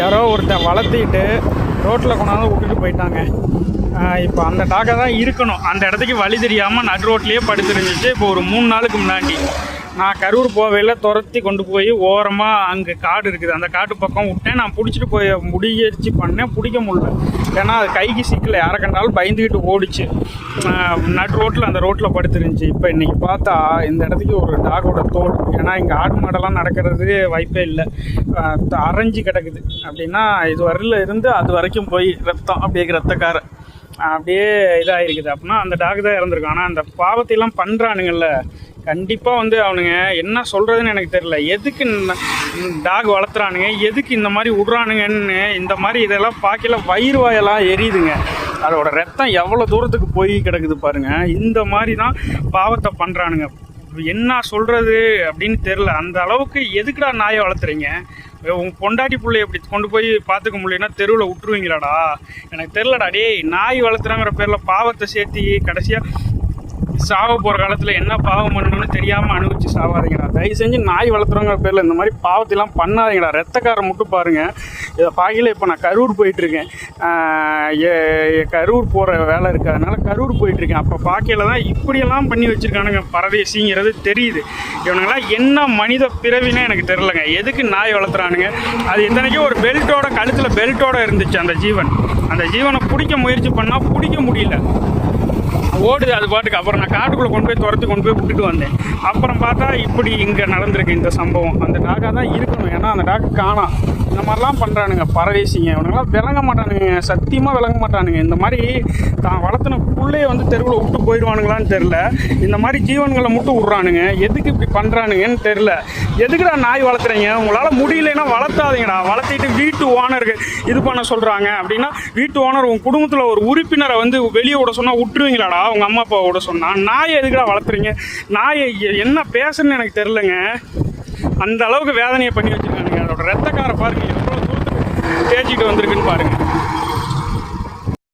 யாரோ ஒருத்தன் வளர்த்திட்டு ரோட்டில் கொண்டாந்து விட்டுட்டு போயிட்டாங்க. இப்போ அந்த டாக்கை தான் இருக்கணும். அந்த இடத்துக்கு வழி தெரியாமல் நடு ரோட்லேயே படுத்துருந்துச்சு. இப்போ ஒரு மூணு நாளுக்கு முன்னாடி. நான் கரூர் போவையில் துரத்தி கொண்டு போய் ஓரமாக அங்கே காடு இருக்குது. அந்த காட்டு பக்கம் விட்டேன். நான் பிடிச்சிட்டு போய் முயற்சி பண்ணேன். பிடிக்க முடியல. ஏன்னா அது கைக்கு சிக்கல. யாரை கண்டாலும் பயந்துக்கிட்டு ஓடிச்சு. நட் ரோட்டில் அந்த ரோட்டில் படுத்துருந்துச்சு. இப்போ இன்றைக்கி பார்த்தா இந்த இடத்துக்கு ஒரு டாகோட தோல். ஏன்னா இங்கே ஆடு மாடெல்லாம் நடக்கிறது வாய்ப்பே இல்லை. அரைஞ்சு கிடக்குது. அப்படின்னா இது வரல இருந்து அது வரைக்கும் போய் ரத்தம் அப்படியே ரத்தக்கார அப்படியே இதாக இருக்குது அப்படின்னா அந்த டாக் தான் இறந்துருக்கும் ஆனால் அந்த பாவத்தையெல்லாம் பண்ணுறானுங்கள்ல கண்டிப்பாக வந்து அவனுங்க என்ன சொல்கிறதுன்னு எனக்கு தெரியல. எதுக்கு டாக் வளர்த்துறானுங்க? எதுக்கு இந்த மாதிரி விட்றானுங்கன்னு இந்த மாதிரி இதெல்லாம் பார்க்கல. வயிறு வாயெல்லாம் எரியுதுங்க. அதோட ரத்தம் எவ்வளோ தூரத்துக்கு போய் கிடக்குது பாருங்கள் இந்த மாதிரி தான் பாவத்தை பண்ணுறானுங்க என்ன சொல்கிறது அப்படின்னு தெரில அந்த அளவுக்கு எதுக்குடா நாயை வளர்த்துறீங்க? உங்கள் பொண்டாட்டி பிள்ளைய இப்படி கொண்டு போய் பார்த்துக்க முடியலன்னா தெருவில் விட்டுருவீங்களாடா? எனக்கு தெரிலடா டேய் நாய் வளர்த்துறாங்கிற பேரில் பாவத்தை சேர்த்தி கடைசியாக சாவ போகிற காலத்தில் என்ன பாவம் பண்ணணும்னு தெரியாமல் அனுபவிச்சு சாவாதீங்கடா. தயவு செஞ்சு நாய் வளர்த்துறவங்க பேரில் இந்த மாதிரி பாவத்தெல்லாம் பண்ணாதீங்கடா. ரத்தக்காரை மட்டும் பாருங்கள் இதை பார்க்கல இப்போ நான் கரூர் போயிட்டுருக்கேன். கரூர் போகிற வேலை இருக்குது அதனால் கரூர் போயிட்டுருக்கேன். அப்போ பார்க்கல தான் இப்படியெல்லாம் பண்ணி வச்சுருக்கானுங்க பரதேசிங்கிறது தெரியுது. இவனுங்களாம் என்ன மனித பிறவினே எனக்கு தெரிலங்க எதுக்கு நாய் வளர்த்துறானுங்க? அது எத்தனைக்கும் ஒரு பெல்ட்டோட கழுத்தில் பெல்ட்டோட இருந்துச்சு அந்த ஜீவன். அந்த ஜீவனை பிடிக்க முயற்சி பண்ணால் பிடிக்க முடியல. ஓடுது அது பாட்டுக்கு. அப்புறம் நான் காட்டுக்குள்ளே கொண்டு போய் துரத்து கொண்டு போய் விட்டுட்டு வந்தேன். அப்புறம் பார்த்தா இப்படி இங்கே நடந்திருக்கு இந்த சம்பவம். அந்த டாக்காக தான் இருக்கணும். ஏன்னா அந்த டாக்கு காணாம். இந்த மாதிரிலாம் பண்ணுறானுங்க பரதேசிங்க. இவனுங்களாம் விளங்க மாட்டானுங்க சத்தியமாக விளங்க மாட்டானுங்க. இந்த மாதிரி தான் வளர்த்துன புள்ளைய வந்து தெருவில் விட்டு போயிடுவானுங்களான்னு தெரில இந்த மாதிரி ஜீவன்களை மட்டும் விட்றானுங்க. எதுக்கு இப்படி பண்ணுறானுங்கன்னு தெரில எதுக்குடா நாய் வளர்த்துறீங்க உங்களால் முடியலன்னா வளர்த்தாதீங்கடா. வளர்த்திட்டு வீட்டு ஓனருக்கு இது பண்ண சொல்கிறாங்க அப்படின்னா வீட்டு ஓனர் உங்கள் குடும்பத்தில் ஒரு உறுப்பினரை வந்து வெளியே விட சொன்னால் விட்டுருவீங்களாடா? உங்கள் அம்மா அப்பா விட சொன்னால் நாயை எதுக்குடா வளர்த்துறீங்க? நாயை என்ன பேசுன்னு எனக்கு தெரிலங்க அந்த அளவுக்கு வேதனையை பண்ணி வச்சு அதோட ரத்தக்காரை பாருங்க எவ்வளோ தூரத்துக்கு தேய்ச்சிட்டு வந்திருக்குன்னு பாருங்க.